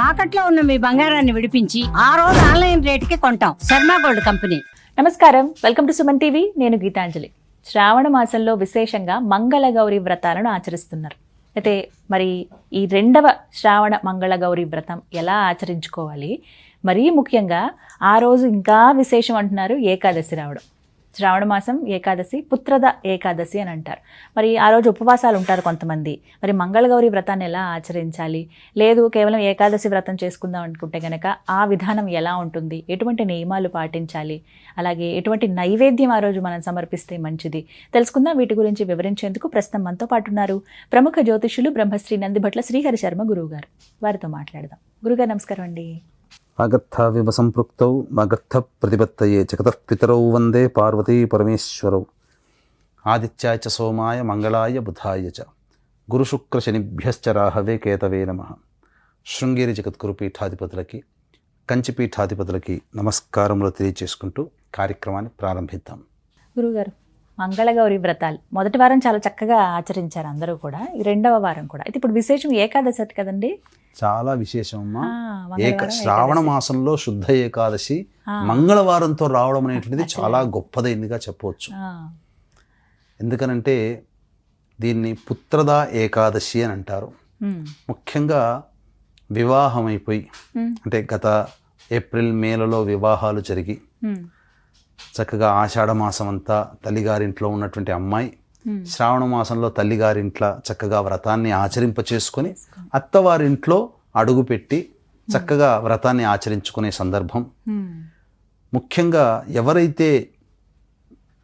తాకట్లో ఉన్న మీ బంగారాన్ని విడిపించి ఆ రోజు ఆన్లైన్ రేటుకి కొంటాం. Sharma gold company. నమస్కారం. Welcome to Suman TV. నేను గీతాంజలి. శ్రావణ మాసంలో విశేషంగా మంగళగౌరి వ్రతాలను ఆచరిస్తున్నారు. అయితే మరి ఈ రెండవ శ్రావణ మంగళగౌరి వ్రతం ఎలా ఆచరించుకోవాలి? మరీ ముఖ్యంగా ఆ రోజు ఇంకా విశేషం అంటున్నారు ఏకాదశి రావడం. శ్రావణ మాసం ఏకాదశి పుత్రద ఏకాదశి అని అంటారు. మరి ఆ రోజు ఉపవాసాలు ఉంటారు కొంతమంది. మరి మంగళగౌరి వ్రతాన్ని ఎలా ఆచరించాలి? లేదు కేవలం ఏకాదశి వ్రతం చేసుకుందాం అనుకుంటే కనుక ఆ విధానం ఎలా ఉంటుంది? ఎటువంటి నియమాలు పాటించాలి? అలాగే ఎటువంటి నైవేద్యం ఆ రోజు మనం సమర్పిస్తే మంచిది? తెలుసుకుందాం వీటి గురించి వివరించేందుకు ప్రస్తుతం మనతో పాటు ఉన్నారు ప్రముఖ జ్యోతిష్యులు బ్రహ్మశ్రీ నందిభట్ల శ్రీహరి శర్మ గురువు గారు వారితో మాట్లాడదాం. గురుగారు నమస్కారం అండి. వాగర్థావివ సంపృక్తౌ మగత్థ ప్రతిపత్తయే జగతఃపితరౌ వందే పార్వతీ పరమేశ్వరౌ ఆదిత్యాయ చ సోమాయ మంగళాయ బుధాయ చ గురుశుక్రశనిభ్యశ్చ రాహవే కేతవే నమ శృంగేరి జగద్గురు పీఠాధిపతులకి కంచి పీఠాధిపతులకి నమస్కారములు తెలియచేసుకుంటూ కార్యక్రమాన్ని ప్రారంభిద్దాం. గురుగారు మంగళగౌరి వ్రతాలు మొదటి వారం చాలా చక్కగా ఆచరించారు అందరూ కూడా. ఈ రెండవ వారం కూడా. అయితే ఇప్పుడు విశేషం ఏకాదశి కదండి? చాలా విశేషమమ్మా. ఏక శ్రావణ. మాసంలో శుద్ధ ఏకాదశి. మంగళవారంతో రావడం అనేటువంటిది చాలా గొప్పదైందిగా చెప్పవచ్చు. ఎందుకనంటే దీన్ని పుత్రద ఏకాదశి అని అంటారు. ముఖ్యంగా వివాహమైపోయి ఉమ్, అంటే గత ఏప్రిల్ మేలలో వివాహాలు జరిగి చక్కగా ఆషాఢ మాసం అంతా తల్లిగారింట్లో ఉన్నటువంటి అమ్మాయి. శ్రావణ మాసంలో తల్లిగారింట్లో చక్కగా వ్రతాన్ని ఆచరింప చేసుకొని అత్తవారింట్లో అడుగుపెట్టి చక్కగా వ్రతాన్ని ఆచరించుకునే సందర్భం. ముఖ్యంగా ఎవరైతే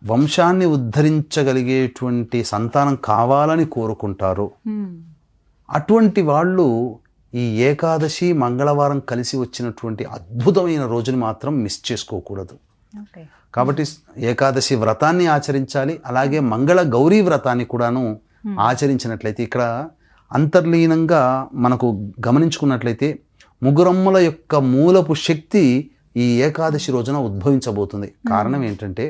వంశాన్ని ఉద్ధరించగలిగేటువంటి సంతానం కావాలని కోరుకుంటారో అటువంటి వాళ్ళు ఈ ఏకాదశి మంగళవారం కలిసి వచ్చినటువంటి అద్భుతమైన రోజుని మాత్రం మిస్ చేసుకోకూడదు. కాబట్టి ఏకాదశి వ్రతాన్ని ఆచరించాలి అలాగే మంగళ గౌరీ వ్రతాన్ని కూడాను ఆచరించినట్లయితే ఇక్కడ అంతర్లీనంగా మనకు గమనించుకున్నట్లయితే ముగురమ్మల యొక్క మూలపు శక్తి ఈ ఏకాదశి రోజున ఉద్భవించబోతుంది. కారణం ఏంటంటే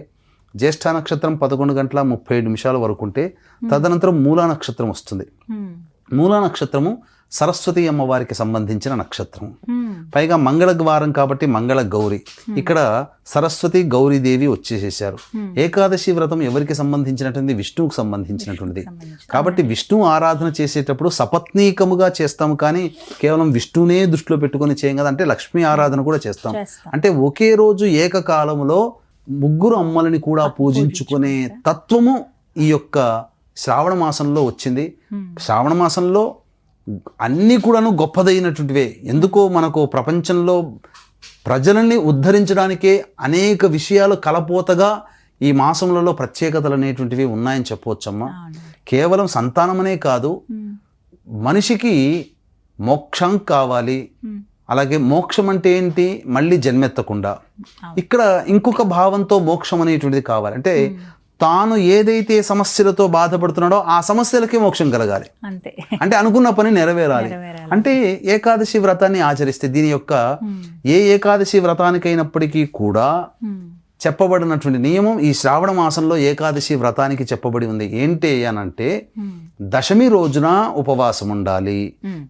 జ్యేష్ఠ నక్షత్రం పదకొండు గంటల ముప్పై నిమిషాల వరకు ఉంటే తదనంతరం మూలా నక్షత్రం వస్తుంది. మూలా నక్షత్రము సరస్వతి అమ్మవారికి సంబంధించిన నక్షత్రం. పైగా మంగళ వారం కాబట్టి మంగళ గౌరి ఇక్కడ సరస్వతి గౌరీదేవి వచ్చేసేసారు ఏకాదశి వ్రతం ఎవరికి సంబంధించినటువంటి విష్ణువుకు సంబంధించినటువంటిది. సంబంధించి. కాబట్టి విష్ణు ఆరాధన చేసేటప్పుడు సపత్నీకముగా చేస్తాము కానీ కేవలం విష్ణునే దృష్టిలో పెట్టుకొని చేయం కదా. అంటే లక్ష్మీ ఆరాధన కూడా చేస్తాం. చేస్తాం. అంటే ఒకే రోజు ఏకకాలములో ముగ్గురు అమ్మలని కూడా పూజించుకునే తత్వము ఈ యొక్క శ్రావణ మాసంలో వచ్చింది. శ్రావణ మాసంలో అన్నీ కూడాను గొప్పదైనటువంటివే. ఎందుకో మనకు ప్రపంచంలో ప్రజలని ఉద్ధరించడానికే అనేక విషయాలు కలపోతగా ఈ మాసములలో ప్రత్యేకతలు అనేటువంటివి ఉన్నాయని చెప్పవచ్చమ్మా. కేవలం సంతానమనే కాదు మనిషికి మోక్షం కావాలి. అలాగే మోక్షం అంటే ఏంటి? మళ్ళీ జన్మెత్తకుండా. ఇక్కడ ఇంకొక భావంతో మోక్షం అనేటువంటిది కావాలి. అంటే తాను ఏదైతే సమస్యలతో బాధపడుతున్నాడో ఆ సమస్యలకి మోక్షం కలగాలి. అంతే. అంటే అనుకున్న పని నెరవేరాలి. అంటే ఏకాదశి వ్రతాన్ని ఆచరిస్తే దీని యొక్క ఏ ఏకాదశి వ్రతానికైనప్పటికీ కూడా చెప్పబడినటువంటి నియమం ఈ శ్రావణ మాసంలో ఏకాదశి వ్రతానికి చెప్పబడి ఉంది. ఏంటి అనంటే ఉమ్, దశమి రోజున ఉపవాసం ఉండాలి.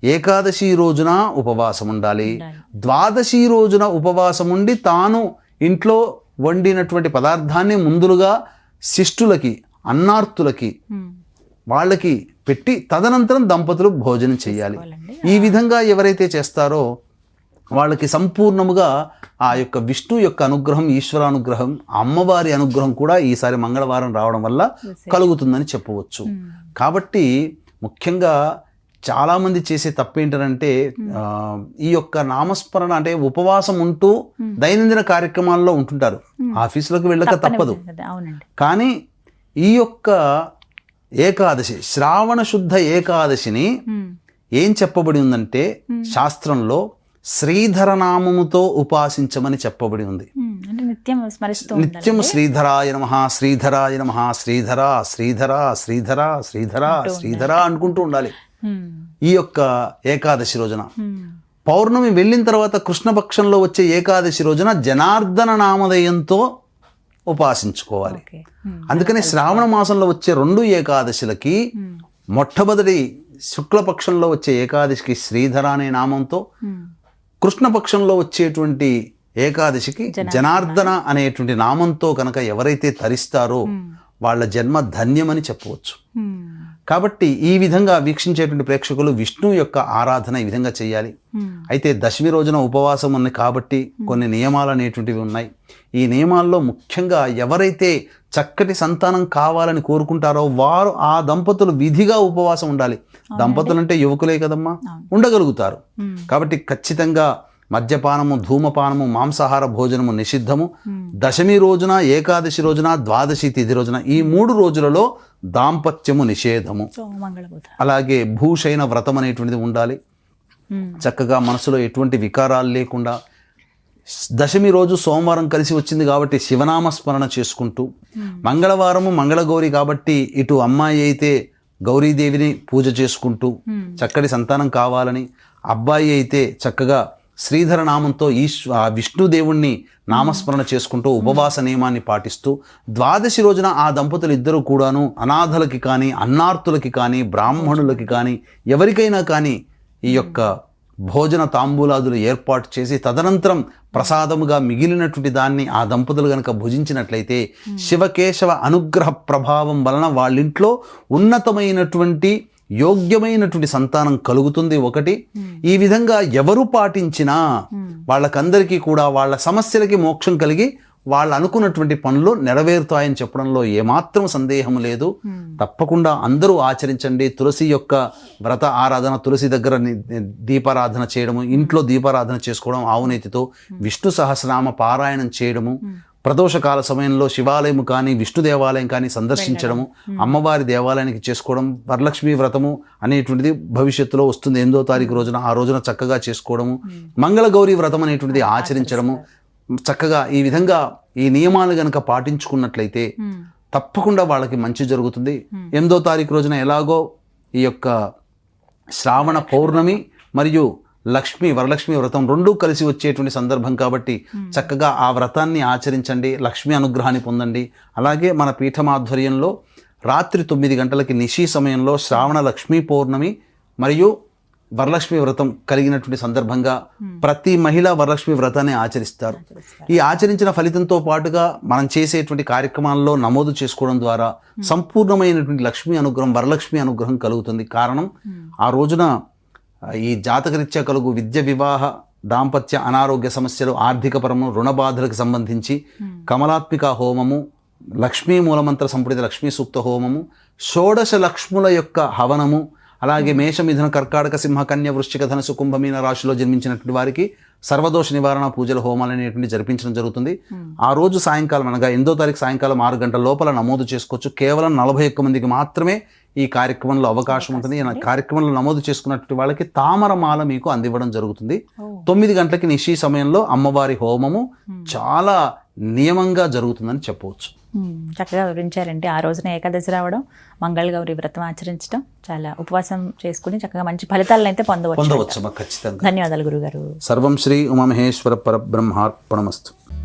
ఏకాదశి రోజున ఉపవాసం ఉండాలి. ద్వాదశి రోజున ఉపవాసం ఉండి తాను ఇంట్లో వండినటువంటి పదార్థాన్ని ముందులుగా శిష్టులకి అన్నార్తులకి ఉమ్, వాళ్ళకి పెట్టి తదనంతరం దంపతులు భోజనం చేయాలి. ఈ విధంగా ఎవరైతే చేస్తారో వాళ్ళకి సంపూర్ణముగా ఆ యొక్క విష్ణు యొక్క అనుగ్రహం ఈశ్వరానుగ్రహం అమ్మవారి అనుగ్రహం కూడా ఈసారి మంగళవారం రావడం వల్ల కలుగుతుందని చెప్పవచ్చు. కాబట్టి ముఖ్యంగా చాలామంది చేసే తప్పేంటంటే ఆ, ఈ యొక్క నామస్మరణ అంటే ఉపవాసం ఉంటూ దైనందిన కార్యక్రమాల్లో ఉంటుంటారు. ఆఫీసులకు వెళ్ళక తప్పదు. కానీ ఈ యొక్క ఏకాదశి శ్రావణ శుద్ధ ఏకాదశిని ఏం చెప్పబడి ఉందంటే శాస్త్రంలో శ్రీధర నామముతో ఉపాసించమని చెప్పబడి ఉంది. అంటే నిత్యం స్మరిస్తూ నిత్యం శ్రీధరాయ నమ శ్రీధరాయ నమ శ్రీధర శ్రీధర శ్రీధర శ్రీధర శ్రీధర అనుకుంటూ ఉండాలి. ఈ యొక్క ఏకాదశి రోజున. పౌర్ణమి వెళ్ళిన తర్వాత కృష్ణపక్షంలో వచ్చే ఏకాదశి రోజున జనార్దన నామధేయంతో ఉపాసించుకోవాలి. అందుకని శ్రావణ మాసంలో వచ్చే రెండు ఏకాదశులకి మొట్టమొదటి శుక్లపక్షంలో వచ్చే ఏకాదశికి శ్రీధర అనే నామంతో కృష్ణపక్షంలో వచ్చేటువంటి ఏకాదశికి జనార్దన. అనేటువంటి నామంతో కనుక ఎవరైతే తరిస్తారో వాళ్ళ జన్మ ధన్యమని చెప్పవచ్చు. కాబట్టి ఈ విధంగా వీక్షించేటువంటి ప్రేక్షకులు విష్ణు యొక్క ఆరాధన ఈ విధంగా చేయాలి. అయితే దశమి రోజున ఉపవాసం ఉంది కాబట్టి కొన్ని నియమాలు అనేటువంటివి ఉన్నాయి. ఈ నియమాల్లో ముఖ్యంగా ఎవరైతే చక్కటి సంతానం కావాలని కోరుకుంటారో వారు ఆ దంపతులు విధిగా ఉపవాసం ఉండాలి. దంపతులు అంటే యువకులే కదమ్మా? ఉండగలుగుతారు. కాబట్టి ఖచ్చితంగా మద్యపానము ధూమపానము మాంసాహార భోజనము నిషిద్ధము. దశమి రోజున ఏకాదశి రోజున ద్వాదశి తిథి రోజున ఈ మూడు రోజులలో దాంపత్యము నిషేధము. అలాగే భూషైన వ్రతం అనేటువంటిది ఉండాలి. హ్మ్. చక్కగా మనసులో ఎటువంటి వికారాలు లేకుండా దశమి రోజు సోమవారం కలిసి వచ్చింది కాబట్టి శివనామ స్మరణ చేసుకుంటూ మంగళవారము మంగళగౌరి కాబట్టి ఇటు అమ్మాయి అయితే గౌరీదేవిని పూజ చేసుకుంటూ చక్కటి సంతానం కావాలని అబ్బాయి అయితే చక్కగా శ్రీధర నామంతో ఈశ్వ ఆ విష్ణుదేవుణ్ణి నామస్మరణ చేసుకుంటూ ఉపవాస నియమాన్ని పాటిస్తూ ద్వాదశి రోజున ఆ దంపతులు ఇద్దరు కూడాను అనాథలకి కానీ అన్నార్తులకి కానీ బ్రాహ్మణులకి కానీ ఎవరికైనా కానీ ఈ యొక్క భోజన తాంబూలాదులు ఏర్పాటు చేసి తదనంతరం ప్రసాదముగా మిగిలినటువంటి దాన్ని ఆ దంపతులు గనక భుజించినట్లయితే శివకేశవ అనుగ్రహ ప్రభావం వలన వాళ్ళింట్లో ఉన్నతమైనటువంటి యోగ్యమైనటువంటి సంతానం కలుగుతుంది ఒకటి. ఈ విధంగా ఎవరు పాటించినా వాళ్ళకందరికీ కూడా వాళ్ళ సమస్యలకి మోక్షం కలిగి వాళ్ళు అనుకున్నటువంటి పనులు నెరవేరుతాయని చెప్పడంలో ఏమాత్రం సందేహం లేదు. తప్పకుండా అందరూ ఆచరించండి. తులసి యొక్క వ్రత ఆరాధన తులసి దగ్గర దీపారాధన చేయడము ఇంట్లో దీపారాధన చేసుకోవడం ఆవునేతితో విష్ణు సహస్రనామ పారాయణం చేయడము ప్రదోషకాల సమయంలో శివాలయం కానీ విష్ణు దేవాలయం కానీ సందర్శించడము అమ్మవారి దేవాలయానికి చేసుకోవడం వరలక్ష్మి వ్రతము అనేటువంటిది భవిష్యత్తులో వస్తుంది ఎనిమిదో తారీఖు రోజున. ఆ రోజున చక్కగా చేసుకోవడము మంగళగౌరి వ్రతం అనేటువంటిది ఆచరించడము చక్కగా ఈ విధంగా ఈ నియమాలు గనక పాటించుకున్నట్లయితే. తప్పకుండా వాళ్ళకి మంచి జరుగుతుంది. ఎనిమిదో తారీఖు రోజున ఎలాగో ఈ యొక్క శ్రావణ పౌర్ణమి మరియు లక్ష్మి వరలక్ష్మి వ్రతం రెండూ కలిసి వచ్చేటువంటి సందర్భం కాబట్టి చక్కగా ఆ వ్రతాన్ని ఆచరించండి లక్ష్మి అనుగ్రహాన్ని పొందండి. అలాగే మన పీఠం ఆధ్వర్యంలో రాత్రి తొమ్మిది గంటలకి నిశీ సమయంలో శ్రావణ లక్ష్మీ పౌర్ణమి మరియు వరలక్ష్మి వ్రతం కలిగినటువంటి సందర్భంగా ప్రతి మహిళ వరలక్ష్మి వ్రతాన్ని ఆచరిస్తారు. ఈ ఆచరించిన ఫలితంతో పాటుగా మనం చేసేటువంటి కార్యక్రమాల్లో నమోదు చేసుకోవడం ద్వారా సంపూర్ణమైనటువంటి లక్ష్మీ అనుగ్రహం వరలక్ష్మి అనుగ్రహం కలుగుతుంది. కారణం ఆ రోజున ఈ జాతకరీత్యా కలుగు విద్య వివాహ దాంపత్య అనారోగ్య సమస్యలు ఆర్థికపరము రుణ బాధలకు సంబంధించి కమలాత్మిక హోమము లక్ష్మీ మూలమంత్ర సంపుడిత లక్ష్మీ సూక్త హోమము షోడశ లక్ష్ముల యొక్క హవనము అలాగే మేష మిథున కర్కాటక సింహ కన్య వృశ్చిక ధనుసు కుంభమీన రాశిలో జన్మించినటువంటి వారికి సర్వదోష నివారణ పూజల హోమాలు అనేటువంటి జరిపించడం జరుగుతుంది. ఆ రోజు సాయంకాలం అనగా ఎనిమిదో తారీఖు సాయంకాలం ఆరు గంటల లోపల నమోదు చేసుకోవచ్చు. కేవలం నలభై ఒక్క మందికి మాత్రమే ఈ కార్యక్రమంలో అవకాశం ఉంటుంది. కార్యక్రమంలో నమోదు చేసుకున్నటువంటి వాళ్ళకి తామరమాల మీకు అందివ్వడం జరుగుతుంది. తొమ్మిది గంటలకి నిశీ సమయంలో అమ్మవారి హోమము చాలా నియమంగా జరుగుతుందని చెప్పవచ్చు. చక్కగా వివరించారండి. ఆ రోజున ఏకాదశి రావడం మంగళగౌరి వ్రతం ఆచరించడం చాలా ఉపవాసం చేసుకుని చక్కగా మంచి ఫలితాలను అయితే పొందవచ్చు. పొందవచ్చు ఖచ్చితంగా. ధన్యవాదాలు గురుగారు. సర్వం శ్రీ ఉమామహేశ్వర పరబ్రహ్మార్పణమస్తు.